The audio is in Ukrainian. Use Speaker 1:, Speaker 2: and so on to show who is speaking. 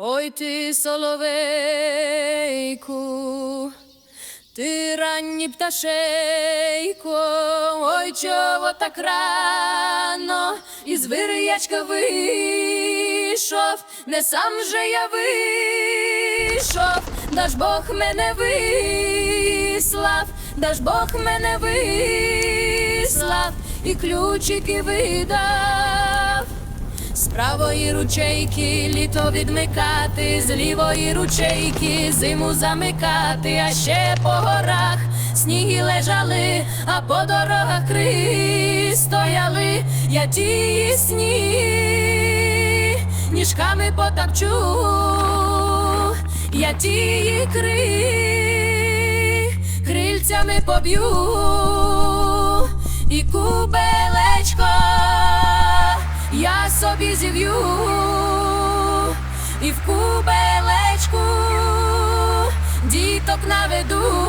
Speaker 1: Ой ти соловейку, ти ранній пташейко, ой чого так рано, із вирячка вийшов, не сам же я вийшов, наш Бог мене вислав, наш Бог мене вислав, і ключики видав. З правої ручейки літо відмикати, з лівої ручейки зиму замикати, а ще по горах сніги лежали, а по дорогах кри стояли, я ті сні ніжками потапчу, я ті кри крильцями поб'ю зів'ю і в кубелечку діток наведу.